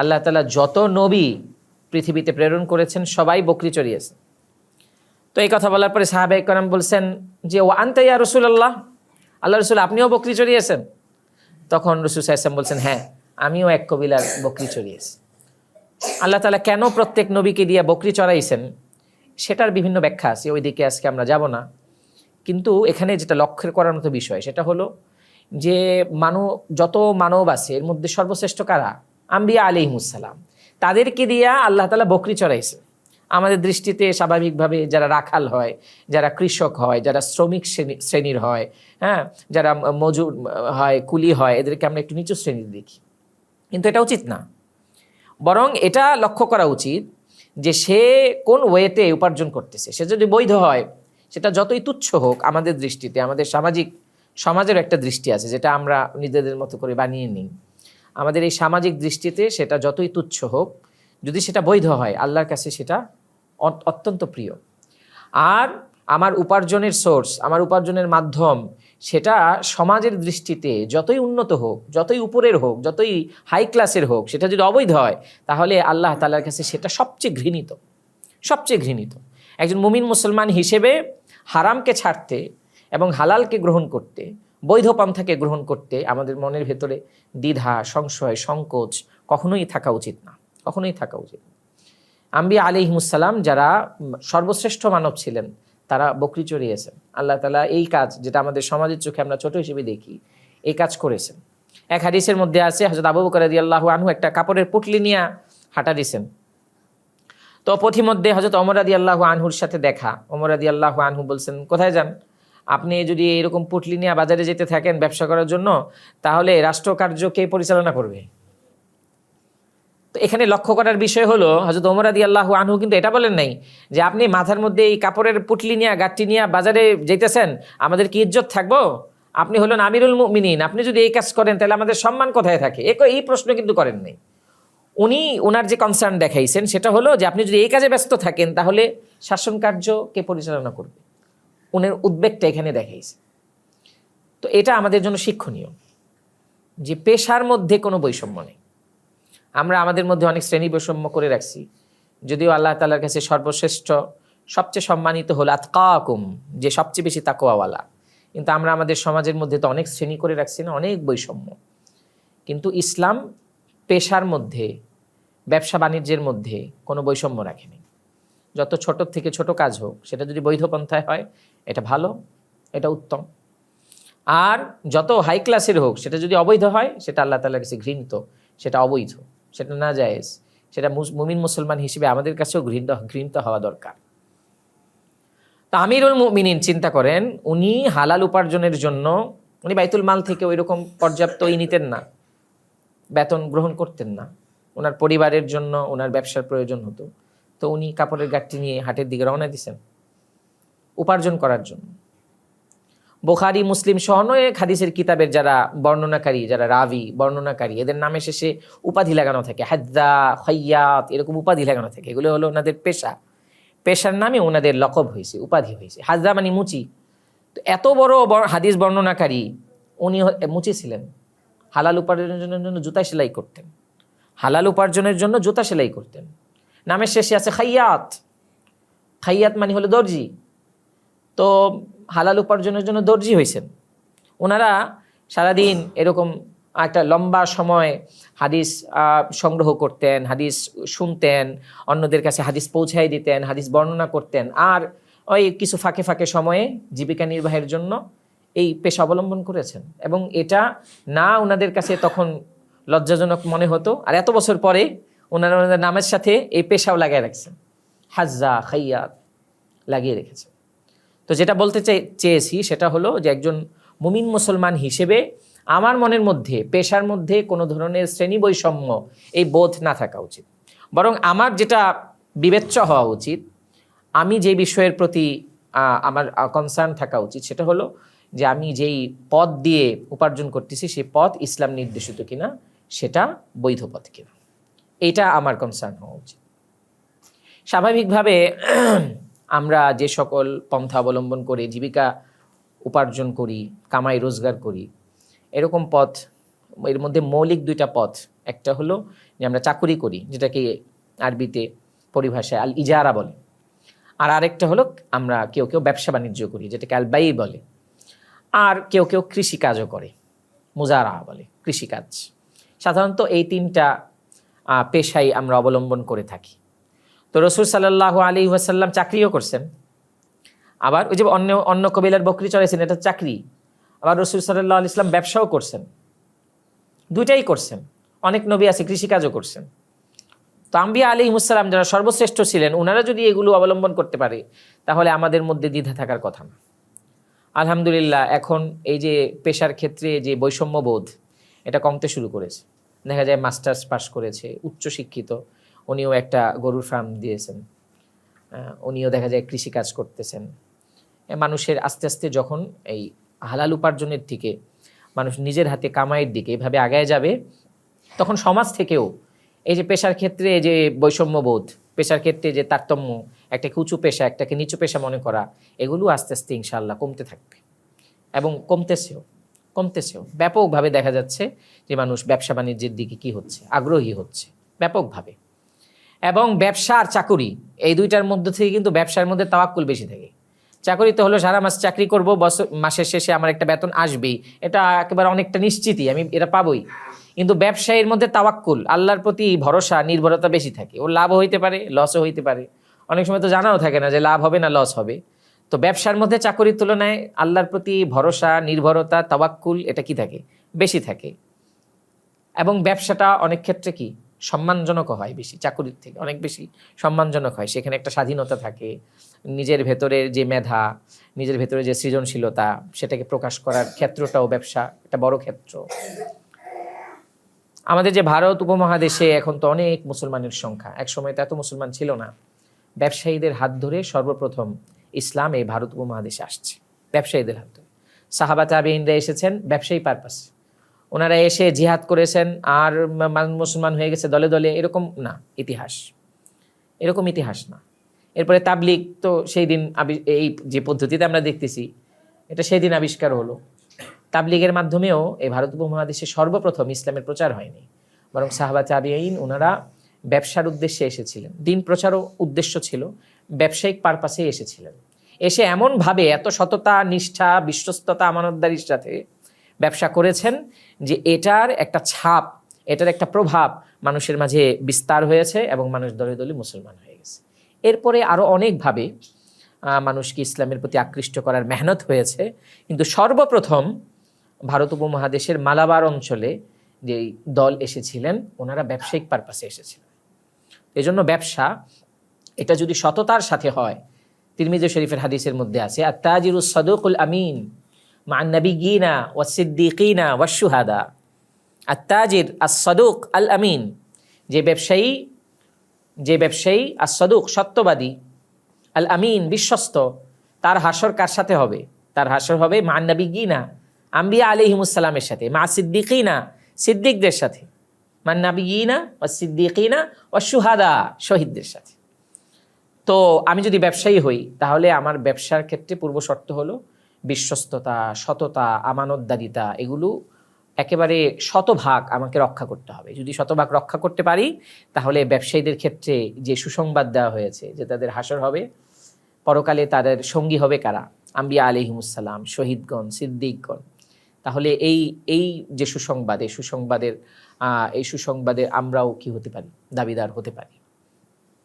আল্লাহ তালা যত নবী পৃথিবীতে প্রেরণ করেছেন, সবাই বকরি চড়িয়েছে তো এই কথা বলার পরে সাহাবে করাম বলছেন যে, ও আনতে ইয়া রসুল আল্লাহ আল্লাহ রসুল, আপনিও বকরি চড়িয়েছেন? তখন রসুল সাহেব বলছেন হ্যাঁ আমিও এক কবিলার বকরি চড়িয়েছি। আল্লাহ তালা কেন প্রত্যেক নবীকে দিয়ে বকরি চড়াইছেন, সেটার বিভিন্ন ব্যাখ্যা আছে ওই দিকে আজকে আমরা যাব না। কিন্তু এখানে যেটা লক্ষ্য করার মতো বিষয়, সেটা হলো যে, মানব, যত মানব আছে, এর মধ্যে সর্বশ্রেষ্ঠ কারা? আম্বিয়া আলিহিমুসালাম তাদেরকে দিয়া আল্লাহ তালা বকরি চড়াইছে। আমাদের দৃষ্টিতে স্বাভাবিকভাবে যারা রাখাল হয়, যারা কৃষক হয়, যারা শ্রমিক শ্রেণী- শ্রেণির হয় হ্যাঁ যারা মজুর হয়, কুলি হয়, এদেরকে আমরা একটু নিচু শ্রেণির দেখি। কিন্তু এটা উচিত না। বরং এটা লক্ষ্য করা উচিত যে সে কোন ওয়েতে উপার্জন করতেছে। সে যদি বৈধ হয়, সেটা যতই তুচ্ছ হোক, আমাদের দৃষ্টিতে, আমাদের সামাজিক সমাজের একটা দৃষ্টি আছে, যেটা আমরা নিজেদের মতো করে বানিয়ে নিই। আমাদের এই সামাজিক দৃষ্টিতে সেটা যতই তুচ্ছ হোক, যদি সেটা বৈধ হয়, আল্লাহর কাছে সেটা অত- অত্যন্ত প্রিয়। আর আমার উপার্জনের সোর্স আমার উপার্জনের মাধ্যম, সেটা সমাজের দৃষ্টিতে যতই উন্নত হোক, যতই উপরের হোক, যতই হাই ক্লাসের হোক, সেটা যদি অবৈধ হয়, তাহলে আল্লাহ তালার কাছে সেটা সবচেয়ে ঘৃণিত। সবচেয়ে ঘৃণিত। একজন মুমিন মুসলমান হিসেবে হারামকে ছাড়তে এবং হালালকে গ্রহণ করতে বৈধ পন্থাকে গ্রহণ করতে আমাদের মনের ভেতরে দ্বিধা, সংশয়, সংকোচ কখনোই থাকা উচিত না। কখনোই থাকা উচিত না। আম্বিয়া আলিহিমুসালাম যারা সর্বশ্রেষ্ঠ মানব ছিলেন, তারা বকরি চড়িয়েছেন। আল্লাহ তালা এই কাজ যেটা আমাদের সমাজের চোখে আমরা ছোট হিসেবে দেখি, এই কাজ করেছেন। এক হাদিসের মধ্যে আছে হজরত আবু বকর আল্লাহ আনহু একটা কাপড়ের পুটলি নিয়ে হাঁটা দিছেন। তো পথিমধ্যে হজরত অমর আল্লাহ আনহুর সাথে দেখা। অমর আল্লাহ আনহু বলছেন, কোথায় যান? আপনি যদি এরকম পুটলি নিয়ে বাজারে যেতে থাকেন ব্যবসা করার জন্য, তাহলে রাষ্ট্রকার্য কে পরিচালনা করবে। তো এখানে লক্ষ্য করার বিষয় হলো হজরত ওমর আদি আল্লাহ আনহু কিন্তু এটা বলেন নাই যে আপনি মাথার মধ্যে এই কাপড়ের পুটলি নিয়ে গাঠটি নিয়ে বাজারে যেতেছেন, আমাদের কি ইজ্জত থাকব? আপনি হলেন আমিরুল মুমিনিন, আপনি যদি এই কাজ করেন, তাহলে আমাদের সম্মান কোথায় থাকে? এ এই প্রশ্ন কিন্তু করেন নাই। উনি ওনার যে কনসার্ন দেখাইছেন, সেটা হলো যে আপনি যদি এই কাজে ব্যস্ত থাকেন, তাহলে শাসন কার্য কে পরিচালনা করবে। উনার উদ্বেগটা এখানে দেখাইছে। তো এটা আমাদের জন্য শিক্ষণীয় যে পেশার মধ্যে কোনো বৈষম্য নেই। আমরা আমাদের মধ্যে অনেক শ্রেণি বৈষম্য করে রাখছি। যদিও আল্লাহ তালার কাছে সর্বশ্রেষ্ঠ, সবচেয়ে সম্মানিত হল আতকাকুম, যে সবচেয়ে বেশি তাকোয়াওয়ালা কিন্তু আমরা আমাদের সমাজের মধ্যে তো অনেক শ্রেণি করে রাখছি না, অনেক বৈষম্য। কিন্তু ইসলাম পেশার মধ্যে, ব্যবসা বাণিজ্যের মধ্যে কোনো বৈষম্য রাখেনি। যত ছোট থেকে ছোট কাজ হোক, সেটা যদি বৈধ পন্থায় হয়, এটা ভালো, এটা উত্তম। আর যত হাই ক্লাসের হোক, সেটা যদি অবৈধ হয়, সেটা আল্লাহ তালার কাছে ঘৃণিত, সেটা অবৈধ, সেটা না জায়েজ, সেটা মুমিন মুসলমান হিসেবে আমাদের কাছেও ঘৃণিত ঘৃণিত হওয়া দরকার। তা আমিরুল মুমিনিন, চিন্তা করেন, উনি হালাল উপার্জনের জন্য, উনি বাইতুল মাল থেকে ওই রকম পর্যাপ্ত ই নিতেন না, বেতন গ্রহণ করতেন না। ওনার পরিবারের জন্য ওনার ব্যবসার প্রয়োজন হতো। তো উনি কাপড়ের গাঠটি নিয়ে হাটের দিকে রওনা দিছেন। উপার্জন করার জন্য। বোখারি, মুসলিম সহ অনেক হাদিসের কিতাবের যারা বর্ণনাকারী, যারা রাবি, বর্ণনাকারী, এদের নামে শেষে উপাধি লাগানো থাকে। হাদ্দা খৈয়াত, এরকম উপাধি লাগানো থাকে। এগুলো হলো ওনাদের পেশা। পেশার নামে ওনাদের লকব হয়েছে উপাধি হয়েছে হাজদা মানে মুচি। তো এত বড় হাদিস বর্ণনাকারী, উনি মুচি ছিলেন। হালাল উপার্জনের জন্য জুতা সেলাই করতেন। হালাল উপার্জনের জন্য জুতা সেলাই করতেন। নামের শেষে আছে খাইয়াত। খাইয়াত মানে হলো দর্জি। তো হালাল উপার্জনের জন্য দর্জি হয়েছেন। ওনারা সারাদিন এরকম একটা লম্বা সময় হাদিস সংগ্রহ করতেন, হাদিস শুনতেন, অন্যদের কাছে হাদিস পৌঁছাই দিতেন, হাদিস বর্ণনা করতেন। আর ওই কিছু ফাঁকে ফাঁকে সময়ে জীবিকা নির্বাহের জন্য এই পেশা অবলম্বন করেছেন। এবং এটা না ওনাদের কাছে তখন লজ্জাজনক মনে হতো। আর এত বছর পরে ওনারা ওনাদের নামের সাথে এই পেশাও লাগিয়ে রাখছেন হাজ্জা, খাইয়াত লাগিয়ে রেখেছেন তো যেটা বলতে চেয়েছি সেটা হলো যে একজন মুমিন মুসলমান হিসেবে আমার মনের মধ্যে, পেশার মধ্যে কোনো ধরনের শ্রেণি বৈষম্য এই বোধ না থাকা উচিত। বরং আমার যেটা বিবেচ্য হওয়া উচিত, আমি যে বিষয়ের প্রতি আমার কনসার্ন থাকা উচিত সেটা হলো যে আমি যেই পথ দিয়ে উপার্জন করতেছি সেই পথ ইসলাম নির্দেশিত কিনা, সেটা বৈধ পথ কিনা। এইটা আমার কনসার্ন হওয়া উচিত। স্বাভাবিকভাবে আমরা যে সকল পন্থা অবলম্বন করে, জীবিকা উপার্জন করি, কামাই রোজগার করি, এরকম পথ, এর মধ্যে মৌলিক দুইটা পথ। একটা হলো যে আমরা চাকুরি করি, যেটাকে আরবিতে পরিভাষায় আল ইজারা বলে। আর আরেকটা হলো আমরা কেউ কেউ ব্যবসা বাণিজ্য করি, যেটাকে আলবাই বলে। আর কেউ কেউ কৃষিকাজও করে মুজারা বলে, কৃষিকাজ। সাধারণত এই তিনটা পেশাই আমরা অবলম্বন করে থাকি। তো রসুল সাল্লাহ আলী ওয়াসাল্লাম চাকরিও করছেন। আবার ওই যে অন্য অন্য কবিলার বকরি চড়াইছেন, এটা চাকরি। আবার রসুল সাল্লাহ আলি ইসলাম ব্যবসাও করছেন। দুইটাই করছেন। অনেক নবী আছে, কৃষিকাজও করছেন। তো আম্বিয়া আলী মুসালাম যারা সর্বশ্রেষ্ঠ ছিলেন ওনারা যদি এগুলো অবলম্বন করতে পারে, তাহলে আমাদের মধ্যে দ্বিধা থাকার কথা না। আলহামদুলিল্লাহ, এখন এই যে পেশার ক্ষেত্রে যে বৈষম্যবোধ, এটা কমতে শুরু করেছে। দেখা যায় মাস্টার্স পাস করেছে উচ্চশিক্ষিত উনিও একটা গরুর ফার্ম দিয়েছেন। উনিও দেখা যায় কৃষিকাজ করতেছেন। মানুষের আস্তে আস্তে যখন এই হালাল উপার্জনের দিকে, মানুষ নিজের হাতে কামাইয়ের দিকে এভাবে আগায় যাবে, তখন সমাজ থেকেও এই যে পেশার ক্ষেত্রে এই যে বৈষম্যবোধ, পেশার ক্ষেত্রে যে তারতম্য, একটাকে উঁচু পেশা, একটাকে নিচু পেশা মনে করা, এগুলো আস্তে আস্তে ইনশাল্লাহ কমতে থাকবে এবং কমতেছেও। কমতেছেও ব্যাপকভাবে দেখা যাচ্ছে যে মানুষ ব্যবসা বাণিজ্যের দিকে কি হচ্ছে? আগ্রহী হচ্ছে। ব্যাপকভাবে। এবং ব্যবসা আর চাকুরি, এই দুইটার মধ্যে থেকে কিন্তু ব্যবসার মধ্যে তাওয়াক্কুল বেশি থাকে। চাকরিতে হলো সারা মাস চাকরি করব বছর মাসের শেষে আমার একটা বেতন আসবেই। এটা একেবারে অনেকটা নিশ্চিতই, আমি এটা পাবই। কিন্তু ব্যবসায়ীর মধ্যে তাওয়াক্কুল, আল্লাহর প্রতি ভরসা, নির্ভরতা বেশি থাকে। ও লাভও হইতে পারে লসও হইতে পারে। অনেক সময় তো জানাও থাকে না যে লাভ হবে না লস হবে। তো ব্যবসার মধ্যে চাকরির তুলনায় আল্লাহর প্রতি ভরসা, নির্ভরতা, তাওয়াক্কুল এটা কি থাকে? বেশি থাকে। এবং ব্যবসাটা অনেক ক্ষেত্রে কি? সম্মানজনক হয় বেশি, চাকুরির থেকে অনেক বেশি সম্মানজনক হয়। সেখানে একটা স্বাধীনতা থাকে, নিজের ভেতরের যে মেধা, নিজের ভেতরে যে সৃজনশীলতা, সেটাকে প্রকাশ করার ক্ষেত্রটাও ব্যবসা একটা বড় ক্ষেত্র। আমাদের যে ভারত উপমহাদেশে এখন তো অনেক মুসলমানের সংখ্যা এক সময় তো এত মুসলমান ছিল না। ব্যবসায়ীদের হাত ধরে সর্বপ্রথম ইসলাম এই ভারত উপমহাদেশে আসছে। ব্যবসায়ীদের হাত ধরে। সাহাবা তাবেইনরা এসেছেন ব্যবসায়ী পারপাস। ওনারা এসে জিহাদ করেছেন, আর মুসলমান হয়ে গেছে দলে দলে। এরকম না, ইতিহাস। এরকম ইতিহাস না। এরপরে তাবলিগ তো সেই দিন এই যে পদ্ধতিতে আমরা দেখতেছি, এটা সেই দিন আবিষ্কার হলো। তাবলিগের মাধ্যমেও এই ভারত উপমহাদেশে সর্বপ্রথম ইসলামের প্রচার হয়নি। বরং সাহাবা তাবিয়াইন ওনারা ব্যবসার উদ্দেশ্যে এসেছিলেন। দিন প্রচারও উদ্দেশ্য ছিল। ব্যবসায়িক পারপাসে এসেছিলেন। এসে এমনভাবে এত সততা, নিষ্ঠা, বিশ্বস্ততা, আমানতদারির সাথে ব্যবসা করেছেন যে এটার একটা ছাপ, এটার একটা প্রভাব মানুষের মাঝে বিস্তার হয়েছে এবং মানুষ দলে দলে মুসলমান হয়ে গেছে। এরপরে আরও অনেকভাবে মানুষকে ইসলামের প্রতি আকৃষ্ট করার মেহনত হয়েছে। কিন্তু সর্বপ্রথম ভারত উপমহাদেশের মালাবার অঞ্চলে যে দল এসেছিলেন, ওনারা ব্যবসায়িক পারপাসে এসেছিলেন। এজন্য ব্যবসা এটা যদি সততার সাথে হয়, তিরমিজ শরীফের হাদিসের মধ্যে আছে আর তাজিরুস সদুকুল আমিন মা নবিগিনা ওয়া সিদ্দিকিনা ওয়া শুহাদা। আর তাজির আর সদুক আল আমিন, যে ব্যবসায়ী যে ব্যবসায়ী আর সদুক সত্যবাদী, আল আমিন বিশ্বস্ত, তার হাসর কার সাথে হবে? তার হাসর হবে মা নবিগিনা, আম্বিয়া আলিহিমুসালামের সাথে মা সিদ্দিকিনা সিদ্দিকদের সাথে মা নবিগিনা ও সিদ্দিকিনা ও সুহাদা শহীদদের সাথে। তো আমি যদি ব্যবসায়ী হই, তাহলে আমার ব্যবসার ক্ষেত্রে পূর্ব শর্ত হলো বিশ্বস্ততা, সততা, আমানতদারিতা, এগুলো একেবারে শতভাগ আমাকে রক্ষা করতে হবে। যদি শতভাগ রক্ষা করতে পারি, তাহলে ব্যবসায়ীদের ক্ষেত্রে যে সুসংবাদ দেওয়া হয়েছে যে তাদের হাসর হবে, পরকালে তাদের সঙ্গী হবে কারা? আম্বিয়া আলিহিমুসালাম শহীদগণ, সিদ্দিকগণ। তাহলে এই এই যে সুসংবাদ, এই সুসংবাদের এই সুসংবাদের আমরাও কি হতে পারি? দাবিদার হতে পারি।